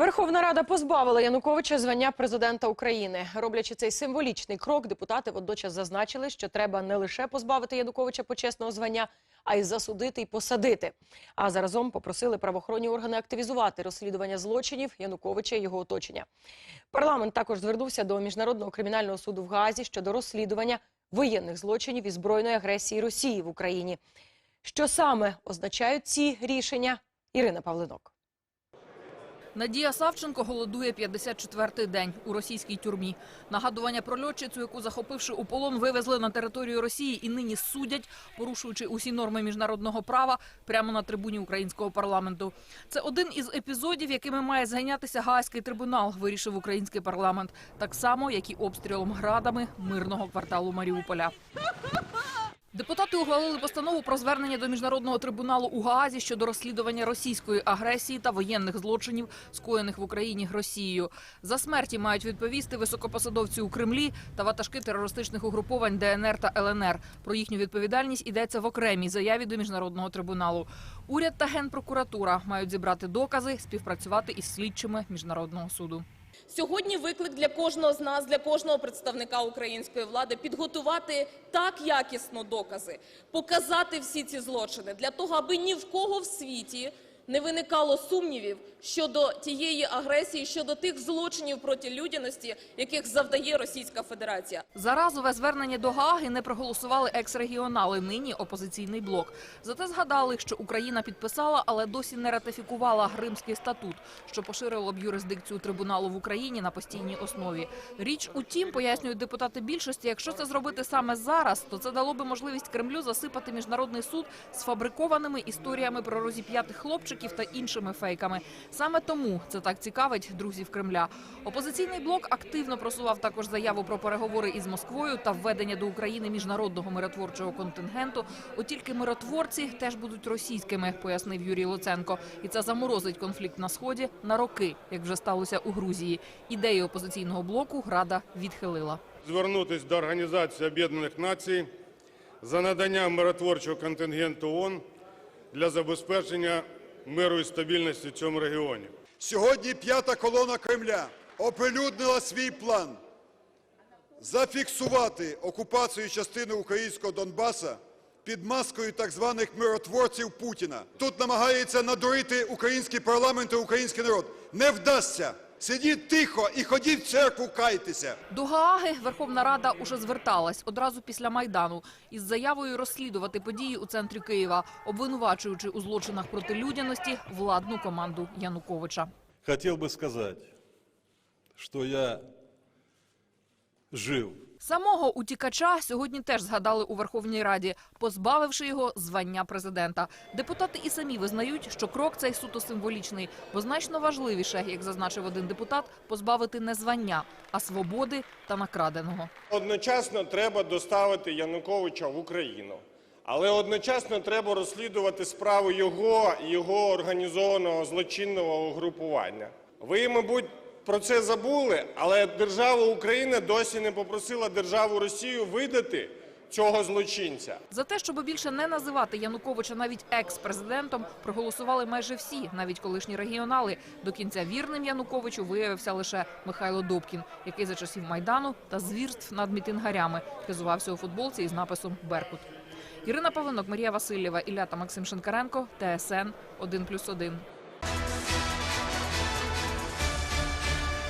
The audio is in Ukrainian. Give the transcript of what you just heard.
Верховна Рада позбавила Януковича звання президента України. Роблячи цей символічний крок, депутати водночас зазначили, що треба не лише позбавити Януковича почесного звання, а й засудити і посадити. А заразом попросили правоохоронні органи активізувати розслідування злочинів Януковича і його оточення. Парламент також звернувся до міжнародного кримінального суду в Гаазі щодо розслідування воєнних злочинів і збройної агресії Росії в Україні. Що саме означають ці рішення? Ірина Павлинок. Надія Савченко голодує 54-й день у російській тюрмі. Нагадування про льотчицю, яку захопивши у полон, вивезли на територію Росії і нині судять, порушуючи усі норми міжнародного права, прямо на трибуні українського парламенту. Це один із епізодів, якими має зайнятися Гаазький трибунал, вирішив український парламент, так само як і обстрілом градами мирного кварталу Маріуполя. Депутати ухвалили постанову про звернення до міжнародного трибуналу у Гаазі щодо розслідування російської агресії та воєнних злочинів, скоєних в Україні Росією. За смерті мають відповісти високопосадовці у Кремлі та ватажки терористичних угруповань ДНР та ЛНР. Про їхню відповідальність йдеться в окремій заяві до міжнародного трибуналу. Уряд та генпрокуратура мають зібрати докази, співпрацювати із слідчими міжнародного суду. Сьогодні виклик для кожного з нас, для кожного представника української влади підготувати так якісно докази, показати всі ці злочини для того, аби ні в кого в світі не виникало сумнівів щодо тієї агресії, щодо тих злочинів проти людяності, яких завдає Російська Федерація. За разове звернення до Гааги не проголосували екс-регіонали, нині опозиційний блок. Зате згадали, що Україна підписала, але досі не ратифікувала Римський статут, що поширило б юрисдикцію трибуналу в Україні на постійній основі. Річ у тім, пояснюють депутати більшості, якщо це зробити саме зараз, то це дало би можливість Кремлю засипати міжнародний суд сфабрикованими історіями про розіп'ятих хлопчиків та іншими фейками. Саме тому це так цікавить друзів Кремля. Опозиційний блок активно просував також заяву про переговори із Москвою та введення до України міжнародного миротворчого контингенту. От тільки миротворці теж будуть російськими, пояснив Юрій Луценко. І це заморозить конфлікт на сході на роки, як вже сталося у Грузії. Ідею опозиційного блоку Рада відхилила. звернутися до Організації Об'єднаних Націй за надання миротворчого контингенту ООН для забезпечення миру і стабільності в цьому регіоні. Сьогодні п'ята колона Кремля оприлюднила свій план зафіксувати окупацію частини українського Донбаса під маскою так званих миротворців Путіна. Тут намагається надурити український парламент і український народ. Не вдасться. Сидіть тихо і ходіть в церкву, кайтеся. До Гааги Верховна Рада уже зверталась одразу після майдану із заявою розслідувати події у центрі Києва, обвинувачуючи у злочинах проти людяності владну команду Януковича. Хотів би сказати, що я жив. Самого утікача сьогодні теж згадали у Верховній Раді, позбавивши його звання президента. Депутати і самі визнають, що крок цей суто символічний, бо значно важливіше, як зазначив один депутат, позбавити не звання, а свободи та накраденого. Одночасно треба доставити Януковича в Україну, але одночасно треба розслідувати справу його і його організованого злочинного угрупування. Ви, мабуть, про це забули, але держава Україна досі не попросила державу Росію видати цього злочинця. За те, щоб більше не називати Януковича навіть екс-президентом, проголосували майже всі, навіть колишні регіонали. До кінця вірним Януковичу виявився лише Михайло Добкін, який за часів майдану та звірств над мітингарями хизувався у футболці із написом Беркут. Ірина Павлинок, Марія Васильєва, Ілля та Максим Шинкаренко, ТСН 1+,1.